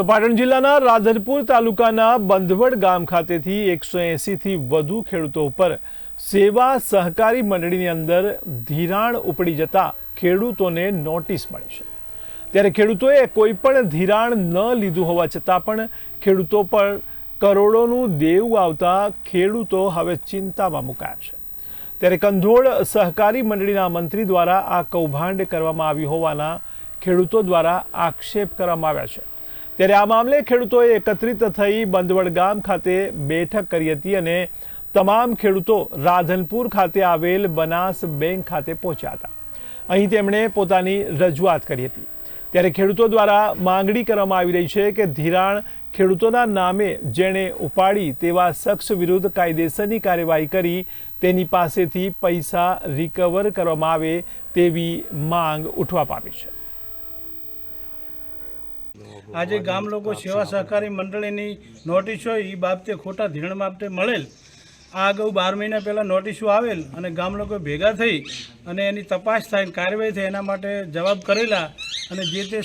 તો પાટણ જિલ્લાના રાધનપુર તાલુકાના બંધવડ ગામ ખાતેથી એકસો એંસીથી વધુ ખેડૂતો ઉપર સેવા સહકારી મંડળીની અંદર ધિરાણ ઉપડી જતા ખેડૂતોને નોટિસ મળી છે. ત્યારે ખેડૂતોએ કોઈ પણ ધિરાણ ન લીધું હોવા છતાં પણ ખેડૂતો પર કરોડોનું દેવું આવતા ખેડૂતો હવે ચિંતામાં મુકાયા છે. ત્યારે કંધોળ સહકારી મંડળીના મંત્રી દ્વારા આ કૌભાંડ કરવામાં આવ્યું હોવાના ખેડૂતો દ્વારા આક્ષેપ કરવામાં આવ્યા છે. ત્યારે આ મામલે ખેડૂતોએ એકત્રિત થઈ બંદવડ ગામ ખાતે બેઠક કરી હતી અને તમામ ખેડૂતો રાધનપુર ખાતે આવેલ બનાસ બેંક ખાતે પહોંચ્યા હતા. અહીં તેમણે પોતાની રજૂઆત કરી હતી. ત્યારે ખેડૂતો દ્વારા માંગણી કરવામાં આવી રહી છે કે ધિરાણ ખેડૂતોના નામે જેણે ઉપાડી તેવા શખ્સ વિરુદ્ધ કાયદેસરની કાર્યવાહી કરી, તેની પાસેથી પૈસા રિકવર કરવામાં આવે તેવી માંગ ઉઠવા પામી છે. આજે ગામ લોકો સેવા સહકારી મંડળીની નોટિસો એ બાબતે ખોટા ધિરણ બાબતે મળેલ. આ અગાઉ બાર મહિના પહેલાં નોટિસો આવેલ અને ગામ લોકો ભેગા થઈ અને એની તપાસ થાય કાર્યવાહી થાય એના માટે જવાબ કરેલા અને જે તે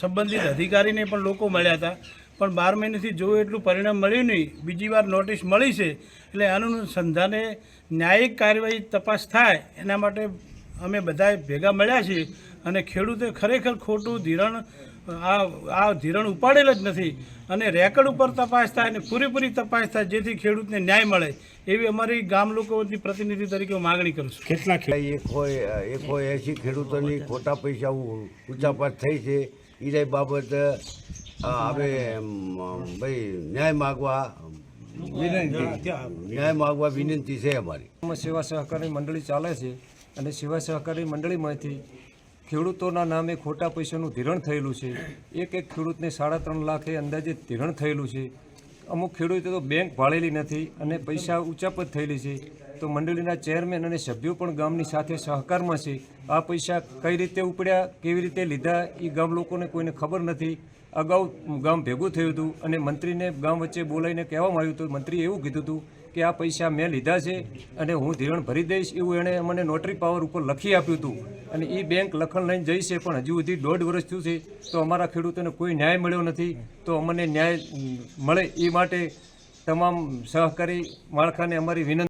સંબંધિત અધિકારીને પણ લોકો મળ્યા હતા. પણ બાર મહિનાથી જોયું એટલું પરિણામ મળ્યું નહીં. બીજી વાર નોટિસ મળી છે. એટલે અનુસંધાને ન્યાયિક કાર્યવાહી તપાસ થાય એના માટે અમે બધાએ ભેગા મળ્યા છીએ અને ખેડૂતે ખરેખર ખોટું ધિરણ આ આ ધિરણ ઉપાડેલ જ નથી. અને રેકર્ડ ઉપર તપાસ થાય અને પૂરેપૂરી તપાસ થાય જેથી ખેડૂતને ન્યાય મળે એવી અમારી ગામ લોકોની પ્રતિનિધિ તરીકે હું માગણી કરું છું. કેટલા એક હોય એક હોય એસી ખેડૂતોની ખોટા પૈસા ઉ- થઈ છે. એ બાબત હવે ભાઈ ન્યાય માગવા ન્યાય માગવા વિનંતી છે અમારી. એમાં સેવા સહકારી મંડળી ચાલે છે અને સેવા સહકારી મંડળીમાંથી ખેડૂતોના નામે ખોટા પૈસાનું ધિરણ થયેલું છે. એક એક ખેડૂતને સાડા ત્રણ લાખે અંદાજે ધિરણ થયેલું છે. અમુક ખેડૂતો તો બેંક ભાળેલી નથી અને પૈસા ઉચાપત થયેલી છે. તો મંડળીના ચેરમેન અને સભ્યો પણ ગામની સાથે સહકારમાં છે. આ પૈસા કઈ રીતે ઉપડ્યા, કેવી રીતે લીધા, એ ગામ લોકોને કોઈને ખબર નથી. અગાઉ ગામ ભેગું થયું હતું અને મંત્રીને ગામ વચ્ચે બોલાવીને કહેવામાં આવ્યું હતું. મંત્રીએ એવું કીધું હતું કે આ પૈસા મેં લીધા છે અને હું ધિરણ ભરી દઈશ એવું એણે મને નોટરી પાવર ઉપર લખી આપ્યું હતું. અને એ બેંક લખણ લઈને જઈ છે, પણ હજુ સુધી દોઢ વર્ષ થયું છે, તો અમારા ખેડૂતોને કોઈ ન્યાય મળ્યો નથી. તો અમને ન્યાય મળે એ માટે તમામ સહકારી માળખાને અમારી વિનંતી